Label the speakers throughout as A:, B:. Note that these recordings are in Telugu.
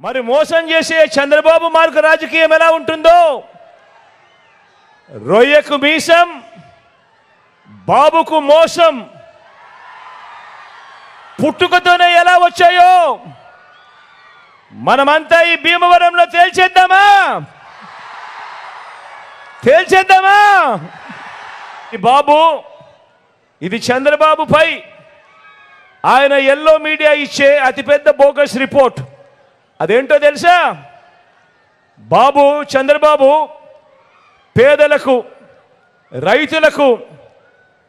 A: మరి మోసం చేసే చంద్రబాబు మార్గ రాజకీయం ఎలా ఉంటుందో? రొయ్యకు మీసం బాబుకు మోసం. పుట్టుకతోనే ఎలా వచ్చాయో? మనమంతా ఈ భీమవరంలో తేల్చేద్దామా? తేల్చేద్దామా? ఈ బాబు ఇది చంద్రబాబుపై ఆయన ఎల్లో మీడియా ఇచ్చే అతిపెద్ద బోగస్ రిపోర్ట్. అదేంటో తెలుసా? బాబు చంద్రబాబు పేదలకు రైతులకు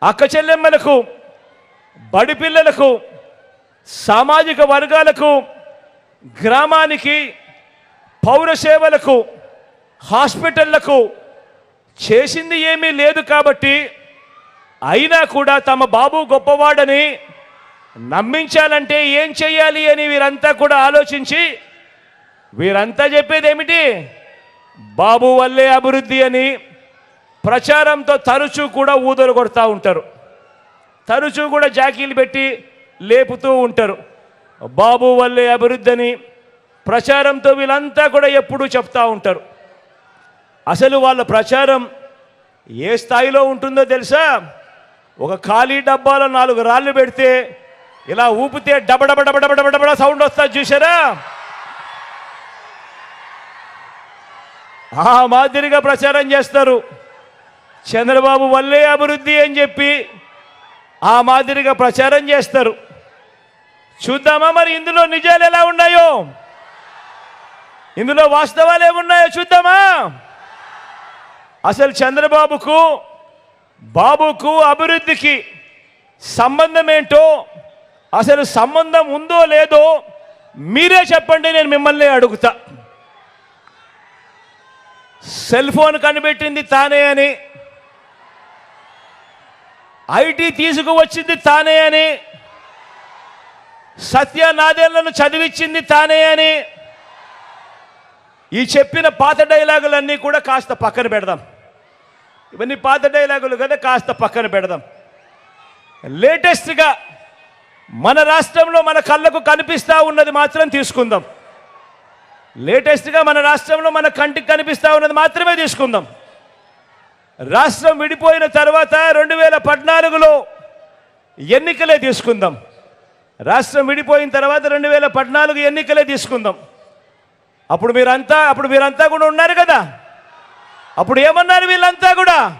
A: అక్క చెల్లెమ్మలకు బడిపిల్లలకు సామాజిక వర్గాలకు గ్రామానికి పౌర సేవలకు హాస్పిటళ్ళకు చేసింది ఏమీ లేదు కాబట్టి అయినా కూడా తమ బాబు గొప్పవాడని నమ్మించాలంటే ఏం చేయాలి అని వీరంతా కూడా ఆలోచించి వీరంతా చెప్పేది ఏమిటి బాబు వల్లే అభివృద్ధి అని ప్రచారంతో తరచూ కూడా ఊదలు కొడతా ఉంటారు. తరచూ కూడా జాకీలు పెట్టి లేపుతూ ఉంటారు. బాబు వల్లే అభివృద్ధి అని ప్రచారంతో వీళ్ళంతా కూడా ఎప్పుడూ చెప్తా ఉంటారు. అసలు వాళ్ళ ప్రచారం ఏ స్థాయిలో ఉంటుందో తెలుసా? ఒక ఖాళీ డబ్బాలో నాలుగు రాళ్ళు పెడితే ఇలా ఊపితే డబడబడబడబడబడ సౌండ్ వస్తా చూసారా ఆ మాదిరిగా ప్రచారం చేస్తారు. చంద్రబాబు వల్లే అభివృద్ధి అని చెప్పి ఆ మాదిరిగా ప్రచారం చేస్తారు. చూద్దామా మరి ఇందులో నిజాలు ఎలా ఉన్నాయో? ఇందులో వాస్తవాలు ఏమున్నాయో చూద్దామా? అసలు చంద్రబాబుకు బాబుకు అభివృద్ధికి సంబంధం ఏంటో అసలు సంబంధం ఉందో లేదో మీరే చెప్పండి నేను మిమ్మల్ని అడుగుతా. సెల్ ఫోన్ కనిపెట్టింది తానే అని. ఐటీ తీసుకువచ్చింది తానే అని. సత్య నాదేళ్ళను చదివించింది తానే అని. ఈ చెప్పిన పాత డైలాగులన్నీ కూడా కాస్త పక్కన పెడదాం. ఇవన్నీ పాత డైలాగులు కదా కాస్త పక్కన పెడదాం. లేటెస్ట్గా మన రాష్ట్రంలో మన కళ్ళకు కనిపిస్తూ ఉన్నది మాత్రం తీసుకుందాం. లేటెస్ట్గా మన రాష్ట్రంలో మన కంటికి కనిపిస్తూ ఉన్నది మాత్రమే తీసుకుందాం. రాష్ట్రం విడిపోయిన తర్వాత రెండు వేల పద్నాలుగులో ఎన్నికలే తీసుకుందాం. రాష్ట్రం విడిపోయిన తర్వాత రెండు వేల పద్నాలుగు ఎన్నికలే తీసుకుందాం. అప్పుడు మీరంతా అప్పుడు మీరంతా కూడా ఉన్నారు కదా? అప్పుడు ఏమన్నారు వీళ్ళంతా కూడా?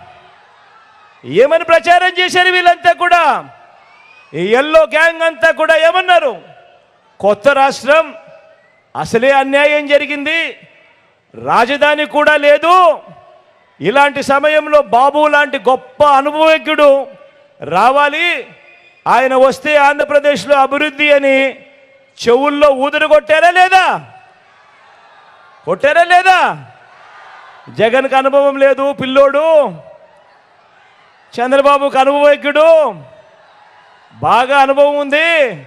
A: ఏమని ప్రచారం చేశారు వీళ్ళంతా కూడా? ఈ ఎల్లో గ్యాంగ్ అంతా కూడా ఏమన్నారు? కొత్త రాష్ట్రం అసలే అన్యాయం జరిగింది. రాజధాని కూడా లేదు. ఇలాంటి సమయంలో బాబు లాంటి గొప్ప అనుభవజ్ఞుడు రావాలి. ఆయన వస్తే ఆంధ్రప్రదేశ్లో అభివృద్ధి అని చెవుల్లో ఊదురు కొట్టారా లేదా? కొట్టారా లేదా? జగన్కి అనుభవం లేదు పిల్లోడు. చంద్రబాబుకు అనుభవజ్ఞుడు. బాగా అనుభవం ఉంది.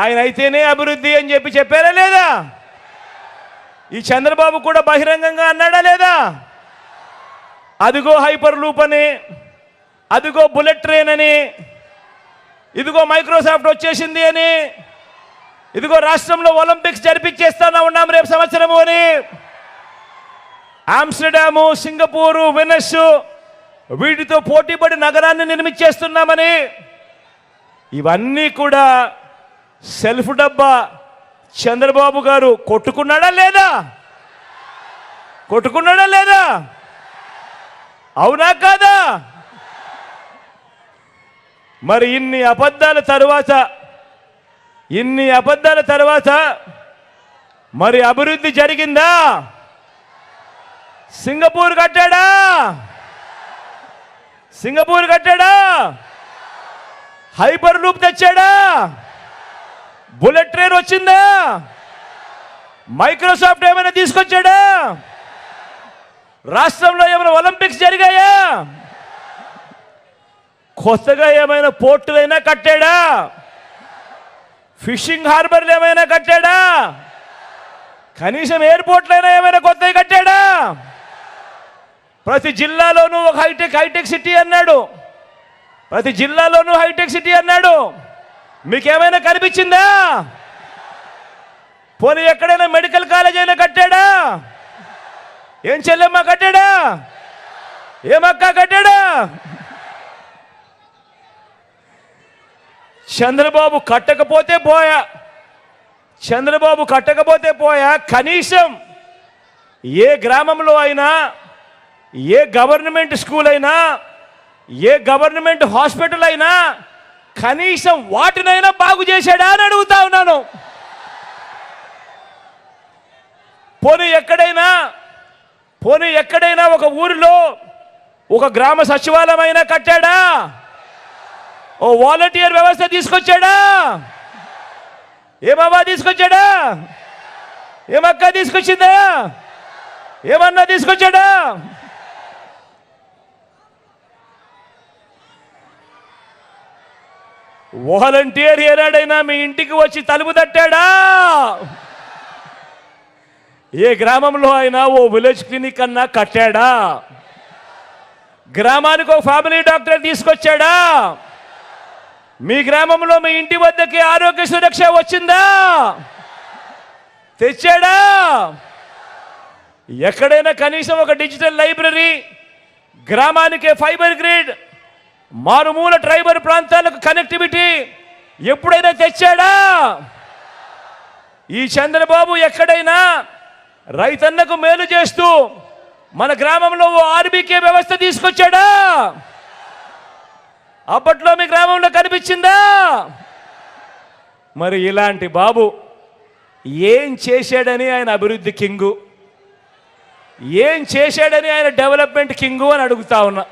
A: ఆయన అయితేనే అభివృద్ధి అని చెప్పి చెప్పారా లేదా? ఈ చంద్రబాబు కూడా బహిరంగంగా అన్నాడా లేదా? అదిగో హైపర్ లూప్ అని అదిగో బుల్లెట్ ట్రైన్ అని ఇదిగో మైక్రోసాఫ్ట్ వచ్చేసింది అని ఇదిగో రాష్ట్రంలో ఒలింపిక్స్ జరిపించేస్తానా ఉన్నాం రేపు సంవత్సరము అని. ఆమ్స్టర్డాము సింగపూరు వెనస్ వీటితో పోటీపడి నగరాన్ని నిర్మించేస్తున్నామని. ఇవన్నీ కూడా సెల్ఫ్ డబ్బా. చంద్రబాబు గారు కొట్టుకున్నాడా లేదా? కొట్టుకున్నాడా లేదా? అవునా కాదా? మరి ఇన్ని అబద్ధాల తరువాత ఇన్ని అబద్ధాల తర్వాత మరి అభివృద్ధి జరిగిందా? సింగపూర్ కట్టాడా? సింగపూర్ కట్టాడా? హైపర్ లూప్ తెచ్చాడా? బుల్లెట్ ట్రైన్ వచ్చిందా? మైక్రోసాఫ్ట్ ఏమైనా తీసుకొచ్చాడా? రాష్ట్రంలో ఏమైనా ఒలింపిక్స్ జరిగాయా? కొత్తగా ఏమైనా పోర్టులైనా కట్టాడా? ఫిషింగ్ హార్బర్లు ఏమైనా కట్టాడా? కనీసం ఎయిర్పోర్ట్లైనా ఏమైనా కొత్తవి కట్టాడా? ప్రతి జిల్లాలోనూ ఒక హైటెక్ హైటెక్ సిటీ అన్నాడు. ప్రతి జిల్లాలోనూ హైటెక్ సిటీ అన్నాడు. మీకేమైనా కనిపించిందా? పోనీ ఎక్కడైనా మెడికల్ కాలేజ్ అయినా కట్టాడా? ఏం చెల్లెమ్మ కట్టాడా? ఏమక్క కట్టాడా? చంద్రబాబు కట్టకపోతే పోయా. చంద్రబాబు కట్టకపోతే పోయా. కనీసం ఏ గ్రామంలో అయినా ఏ గవర్నమెంట్ స్కూల్ అయినా ఏ గవర్నమెంట్ హాస్పిటల్ అయినా కనీసం వాటినైనా బాగు చేశాడా అని అడుగుతా ఉన్నాను. పోనీ ఎక్కడైనా పోనీ ఎక్కడైనా ఒక ఊరిలో ఒక గ్రామ సచివాలయం అయినా కట్టాడా? ఓ వాలంటీర్ వ్యవస్థ తీసుకొచ్చాడా? ఏ బాబా తీసుకొచ్చాడా? ఏమక్క తీసుకొచ్చిందా? ఏమన్నా తీసుకొచ్చాడా? వాలంటీర్ ఏనాడైనా మీ ఇంటికి వచ్చి తలుపు తట్టాడా? ఏ గ్రామంలో అయినా ఓ విలేజ్ క్లినిక్ అన్నా కట్టాడా? గ్రామానికి ఒక ఫ్యామిలీ డాక్టర్ తీసుకొచ్చాడా? మీ గ్రామంలో మీ ఇంటి వద్దకి ఆరోగ్య సురక్ష వచ్చిందా? తెచ్చాడా? ఎక్కడైనా కనీసం ఒక డిజిటల్ లైబ్రరీ గ్రామానికి ఫైబర్ గ్రిడ్ మారుమూల ట్రైబల్ ప్రాంతాలకు కనెక్టివిటీ ఎప్పుడైనా తెచ్చాడా? ఈ చంద్రబాబు ఎక్కడైనా రైతన్నకు మేలు చేస్తూ మన గ్రామంలో ఓ ఆర్బీకే వ్యవస్థ తీసుకొచ్చాడా? అప్పట్లో మీ గ్రామంలో కనిపించిందా? మరి ఇలాంటి బాబు ఏం చేశాడని ఆయన అభివృద్ధి కింగు? ఏం చేశాడని ఆయన డెవలప్మెంట్ కింగు అని అడుగుతా ఉన్నా.